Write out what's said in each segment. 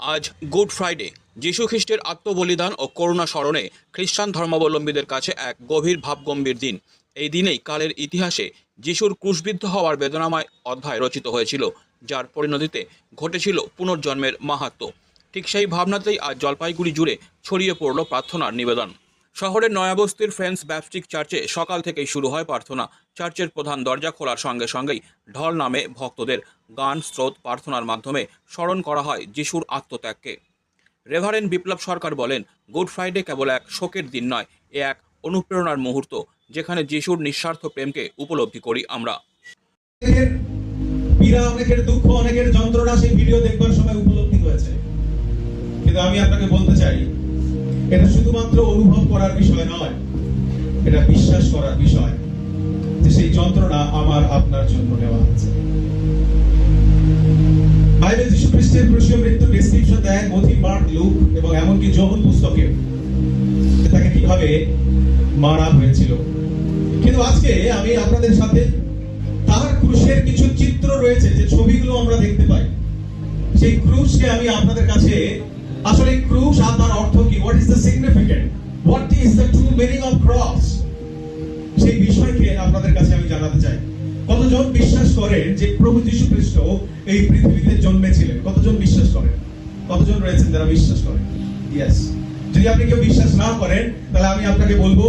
আজ good Friday যীশু খ্রিস্টের আত্মবলিদান ও করুণা স্মরণে খ্রিস্টান ধর্মাবলম্বীদের কাছে এক গভীর ভাবগম্ভীর দিন। এই দিনেই কালের ইতিহাসে যিশুর ক্রুশবিদ্ধ হওয়ার বেদনাময় অধ্যায় রচিত হয়েছিল, যার পরিণতিতে ঘটেছিল পুনর্জন্মের মাহাত্ম ঠিক সেই ভাবনাতেই আজ জলপাইগুড়ি জুড়ে ছড়িয়ে পড়ল প্রার্থনার নিবেদন। শহরের নয়াবস্তির ফ্রেন্ডস ব্যাপস্টিক চার্চে সকাল থেকেই শুরু হয় প্রার্থনা। চার্চের প্রধান দরজা খোলার সঙ্গে সঙ্গেই ঢল নামে ভক্তদের গান, স্রোত, প্রার্থনার মাধ্যমে স্মরণ করা হয় যিশুর আত্মত্যাগকে। রেভারেন বিপ্লব সরকার বলেন, গুড ফ্রাইডে কেবল এক শোকের দিন নয়, এ এক অনুপ্রেরণার মুহূর্ত, যেখানে যিশুর নিঃস্বার্থ প্রেমকে উপলব্ধি করি আমরা। পীড়া, অনেকের দুঃখ, অনেকের যন্ত্রণা সেই ভিডিও দেখবার সময় উপলব্ধি হয়েছে। কিন্তু আমি আপনাকে বলতে চাই এটা শুধুমাত্র অনুভব করার বিষয় নয়, এটা বিশ্বাস করার বিষয় যে সেই যন্ত্রণা আমার আপনার জন্য নেওয়া হচ্ছে। বাইবেল খ্রিস্টের ডেসক্রিপশন মথি মার্ক লুক এবং এমনকি যোহন পুস্তকে। তাকে কীভাবে মারা হয়েছিল। কিন্তু আজকে আমি আপনাদের সাথে তার ক্রুশের কিছু চিত্র রয়েছে, যে ছবিগুলো আমরা দেখতে পাই। সেই ক্রুশকে আমি আপনাদের কাছে, আসলে ক্রুশ আর তার আপনাদের কাছে আমি জানাতে চাই। কতজন বিশ্বাস করেন যে প্রভু যীশু খ্রিস্ট এই পৃথিবীতে জন্মেছিলেন? কতজন বিশ্বাস করেন? কতজন রয়েছেন যারা বিশ্বাস করেন? ইয়েস যদি আপনি কেউ বিশ্বাস না করেন, তাহলে আমি আপনাকে বলব,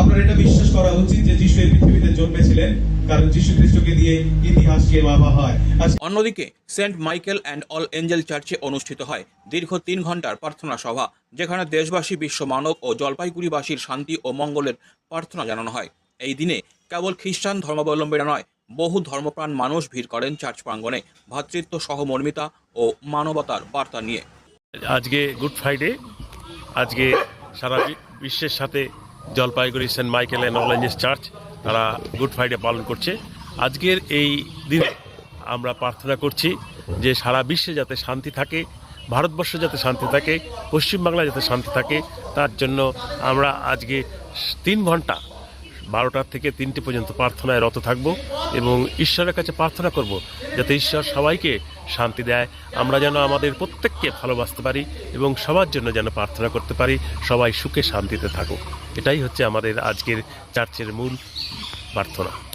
আপনার এটা বিশ্বাস করা উচিত যে যিশু এই পৃথিবীতে জন্মেছিলেন, কারণ যিশু খ্রিস্টকে দিয়ে ইতিহাসকে ভাবা হয়। আর অন্যদিকে, Saint Michael and All Angel চার্চে অনুষ্ঠিত হয় দীর্ঘ তিন ঘণ্টার প্রার্থনা সভা, যেখানে দেশবাসী, বিশ্ব মানব ও জলপাইগুড়িবাসীর শান্তি ও মঙ্গলের প্রার্থনা জানানো হয়। এই দিনে কেবল খ্রিস্টান ধর্মাবলম্বীরা নয়, বহু ধর্মপ্রাণ মানুষ ভিড় করেন চার্চ প্রাঙ্গণে। ভ্রাতৃত্ব সহমর্মিতা ও মানবতার বার্তা নিয়ে। আজকে গুড ফ্রাইডে। আজকে সারা বিশ্বের সাথে Jalpaiguri Saint Michael and All Angels church, তারা গুড ফ্রাইডে পালন করছে। আজকের এই দিনে আমরা প্রার্থনা করছি যে সারা বিশ্বে যাতে শান্তি থাকে, ভারতবর্ষে যাতে শান্তি থাকে পশ্চিমবাংলা যাতে শান্তি থাকে, তার জন্য আমরা আজকে তিন ঘণ্টা বারোটার থেকে তিনটে পর্যন্ত প্রার্থনায় রত থাকব এবং ঈশ্বরের কাছে প্রার্থনা করব যাতে ঈশ্বর সবাইকে শান্তি দেয়। আমরা যেন আমাদের প্রত্যেককে ভালোবাসতে পারি এবং সবার জন্য যেন প্রার্থনা করতে পারি, সবাই সুখে শান্তিতে থাকুক। এটাই হচ্ছে আমাদের আজকের চার্চের মূল প্রার্থনা।